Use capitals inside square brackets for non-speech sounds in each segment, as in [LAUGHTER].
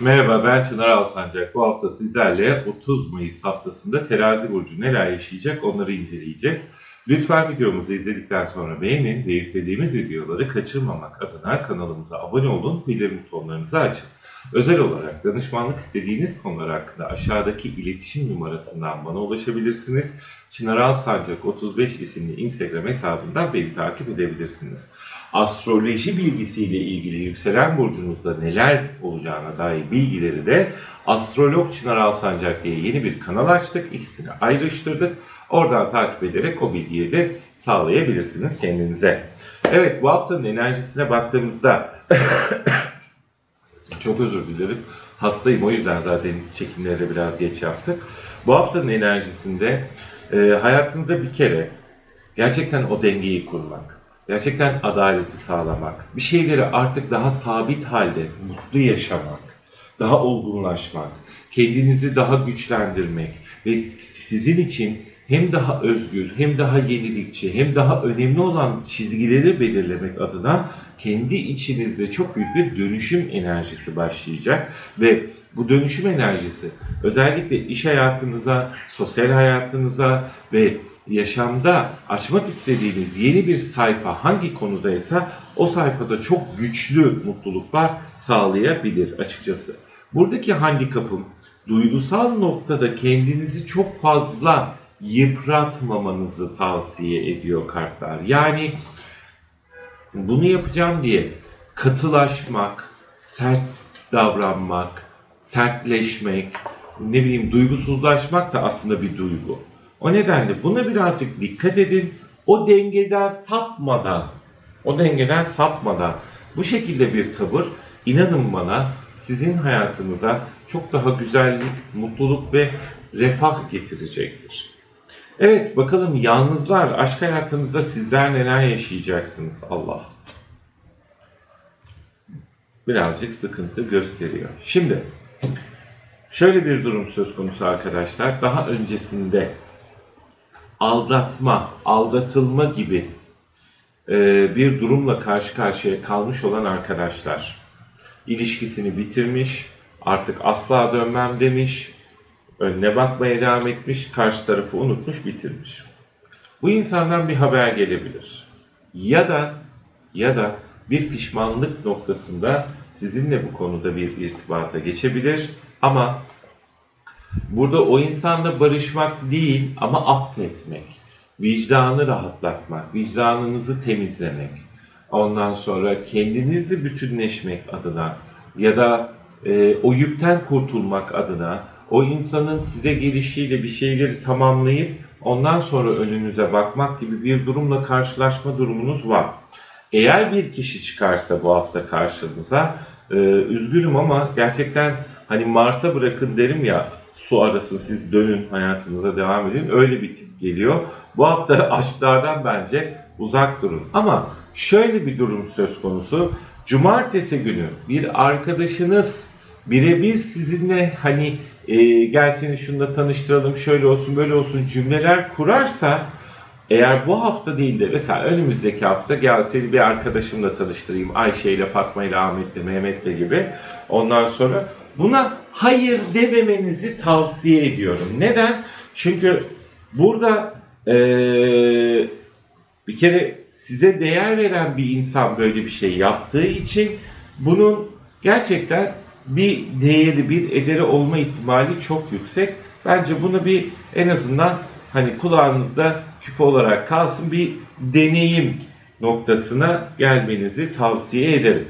Merhaba ben Çınar Alsancak. Bu hafta sizlerle 30 Mayıs haftasında Terazi Burcu neler yaşayacak onları inceleyeceğiz. Lütfen videomuzu izledikten sonra beğenin ve yüklediğimiz videoları kaçırmamak adına kanalımıza abone olun, bildirim butonlarınızı açın. Özel olarak danışmanlık istediğiniz konular hakkında aşağıdaki iletişim numarasından bana ulaşabilirsiniz. Çınar Alsancak 35 isimli Instagram hesabından beni takip edebilirsiniz. Astroloji bilgisiyle ilgili yükselen burcunuzda neler olacağına dair bilgileri de Astrolog Çınar Alsancak diye yeni bir kanal açtık. İkisini ayrıştırdık. Oradan takip ederek o bilgiyi de sağlayabilirsiniz kendinize. Evet bu haftanın enerjisine baktığımızda çok özür dilerim. Hastayım o yüzden zaten çekimleri biraz geç yaptık. Bu haftanın enerjisinde e, hayatınızda bir kere gerçekten o dengeyi kurmak, gerçekten adaleti sağlamak, bir şeyleri artık daha sabit halde mutlu yaşamak, daha olgunlaşmak, kendinizi daha güçlendirmek ve sizin için hem daha özgür, hem daha yenilikçi, hem daha önemli olan çizgileri belirlemek adına kendi içinizde çok büyük bir dönüşüm enerjisi başlayacak ve bu dönüşüm enerjisi özellikle iş hayatınıza, sosyal hayatınıza ve yaşamda açmak istediğiniz yeni bir sayfa hangi konudaysa o sayfada çok güçlü mutluluklar sağlayabilir açıkçası. Buradaki handikapım duygusal noktada kendinizi çok fazla yıpratmamanızı tavsiye ediyor kartlar. Yani bunu yapacağım diye katılaşmak, sert davranmak, sertleşmek, ne bileyim duygusuzlaşmak da aslında bir duygu. O nedenle buna birazcık dikkat edin. O dengeden sapmadan, o dengeden sapmadan bu şekilde bir tavır inanın bana sizin hayatınıza çok daha güzellik, mutluluk ve refah getirecektir. Evet bakalım yalnızlar aşk hayatınızda sizler neler yaşayacaksınız Allah. Birazcık sıkıntı gösteriyor. Şimdi şöyle bir durum söz konusu arkadaşlar. Daha öncesinde aldatma, aldatılma gibi e, bir durumla karşı karşıya kalmış olan arkadaşlar ilişkisini bitirmiş, artık asla dönmem demiş, önüne bakmaya devam etmiş, karşı tarafı unutmuş, bitirmiş. Bu insandan bir haber gelebilir. Ya da ya da bir pişmanlık noktasında sizinle bu konuda bir irtibata geçebilir ama burada o insanla barışmak değil ama affetmek, vicdanı rahatlatmak, vicdanınızı temizlemek, ondan sonra kendinizle bütünleşmek adına ya da e, o yükten kurtulmak adına o insanın size gelişiyle bir şeyleri tamamlayıp ondan sonra önünüze bakmak gibi bir durumla karşılaşma durumunuz var. Eğer bir kişi çıkarsa bu hafta karşınıza e, üzgünüm ama gerçekten hani Mars'a bırakın derim ya su arasın siz dönün hayatınıza devam edin öyle bir tip geliyor. Bu hafta [LAUGHS] aşklardan bence uzak durun. Ama şöyle bir durum söz konusu. Cumartesi günü bir arkadaşınız birebir sizinle hani e, gel seni şununla tanıştıralım şöyle olsun böyle olsun cümleler kurarsa eğer bu hafta değil de mesela önümüzdeki hafta gel seni bir arkadaşımla tanıştırayım Ayşe ile Fatma ile Ahmet'le Mehmet'le gibi ondan sonra buna hayır dememenizi tavsiye ediyorum. Neden? Çünkü burada eee bir kere size değer veren bir insan böyle bir şey yaptığı için bunun gerçekten bir değeri, bir ederi olma ihtimali çok yüksek. Bence bunu bir en azından hani kulağınızda küpe olarak kalsın bir deneyim noktasına gelmenizi tavsiye ederim.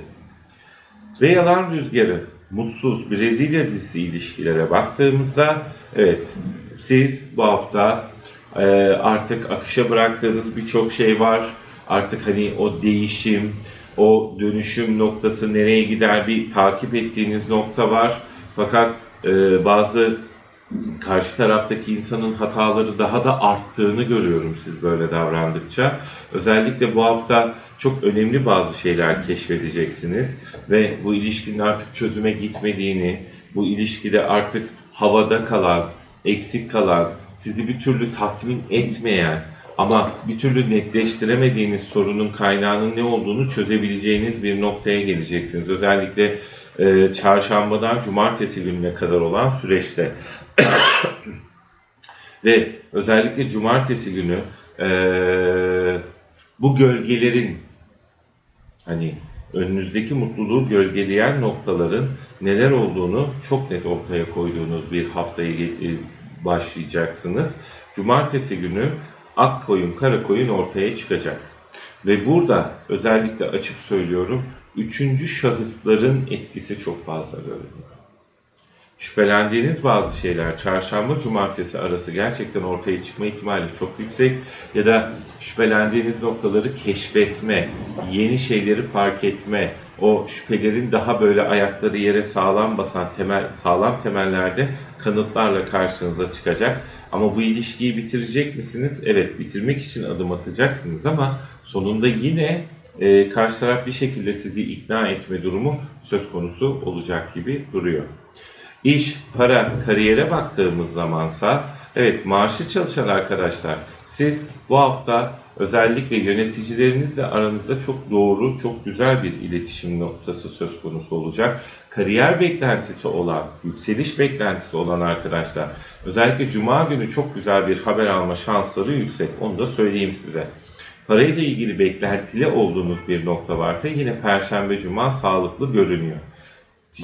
Ve yalan rüzgarı, mutsuz Brezilya dizisi ilişkilere baktığımızda evet siz bu hafta e, artık akışa bıraktığınız birçok şey var. Artık hani o değişim, o dönüşüm noktası nereye gider bir takip ettiğiniz nokta var. Fakat e, bazı karşı taraftaki insanın hataları daha da arttığını görüyorum siz böyle davrandıkça. Özellikle bu hafta çok önemli bazı şeyler keşfedeceksiniz ve bu ilişkinin artık çözüme gitmediğini, bu ilişkide artık havada kalan, eksik kalan, sizi bir türlü tatmin etmeyen, Ama bir türlü netleştiremediğiniz sorunun kaynağının ne olduğunu çözebileceğiniz bir noktaya geleceksiniz. Özellikle e, çarşambadan cumartesi gününe kadar olan süreçte. [COUGHS] Ve özellikle cumartesi günü e, bu gölgelerin hani önünüzdeki mutluluğu gölgeleyen noktaların neler olduğunu çok net ortaya koyduğunuz bir haftayı e, başlayacaksınız. Cumartesi günü ak koyun, kara koyun ortaya çıkacak. Ve burada özellikle açık söylüyorum, üçüncü şahısların etkisi çok fazla görünüyor. Şüphelendiğiniz bazı şeyler çarşamba cumartesi arası gerçekten ortaya çıkma ihtimali çok yüksek ya da şüphelendiğiniz noktaları keşfetme, yeni şeyleri fark etme, o şüphelerin daha böyle ayakları yere sağlam basan temel sağlam temellerde kanıtlarla karşınıza çıkacak. Ama bu ilişkiyi bitirecek misiniz? Evet, bitirmek için adım atacaksınız ama sonunda yine e, karşı taraf bir şekilde sizi ikna etme durumu söz konusu olacak gibi duruyor. İş, para, kariyere baktığımız zamansa evet maaşlı çalışan arkadaşlar siz bu hafta özellikle yöneticilerinizle aranızda çok doğru, çok güzel bir iletişim noktası söz konusu olacak. Kariyer beklentisi olan, yükseliş beklentisi olan arkadaşlar özellikle cuma günü çok güzel bir haber alma şansları yüksek. Onu da söyleyeyim size. Parayla ilgili beklentili olduğunuz bir nokta varsa yine perşembe cuma sağlıklı görünüyor.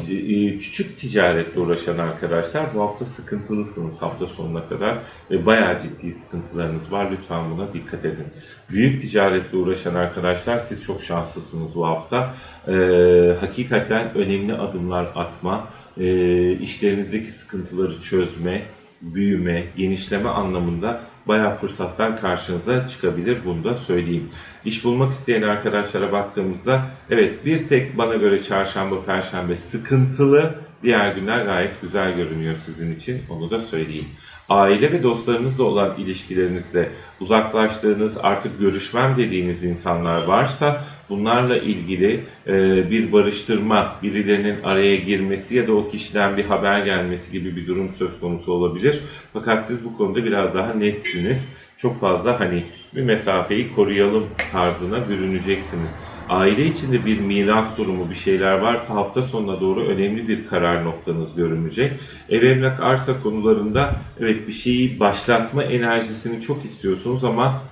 E, Küçük ticaretle uğraşan arkadaşlar bu hafta sıkıntılısınız hafta sonuna kadar ve bayağı ciddi sıkıntılarınız var. Lütfen buna dikkat edin. Büyük ticaretle uğraşan arkadaşlar siz çok şanslısınız bu hafta. Ee, hakikaten önemli adımlar atma, e, işlerinizdeki sıkıntıları çözme, büyüme, genişleme anlamında bayağı fırsatlar karşınıza çıkabilir. Bunu da söyleyeyim. İş bulmak isteyen arkadaşlara baktığımızda evet bir tek bana göre çarşamba, perşembe sıkıntılı. Diğer günler gayet güzel görünüyor sizin için. Onu da söyleyeyim. Aile ve dostlarınızla olan ilişkilerinizde uzaklaştığınız, artık görüşmem dediğiniz insanlar varsa bunlarla ilgili e, bir barıştırma, birilerinin araya girmesi ya da o kişiden bir haber gelmesi gibi bir durum söz konusu olabilir. Fakat siz bu konuda biraz daha netsiniz. Çok fazla hani bir mesafeyi koruyalım tarzına bürüneceksiniz. Aile içinde bir miras durumu bir şeyler varsa hafta sonuna doğru önemli bir karar noktanız görünecek. Ev emlak arsa konularında evet bir şeyi başlatma enerjisini çok istiyorsunuz ama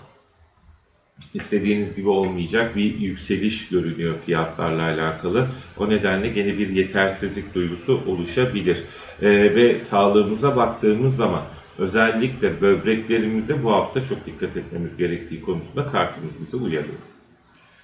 istediğiniz gibi olmayacak bir yükseliş görünüyor fiyatlarla alakalı. O nedenle gene bir yetersizlik duygusu oluşabilir. Ee, ve sağlığımıza baktığımız zaman özellikle böbreklerimize bu hafta çok dikkat etmemiz gerektiği konusunda kartımız bizi uyarıyor.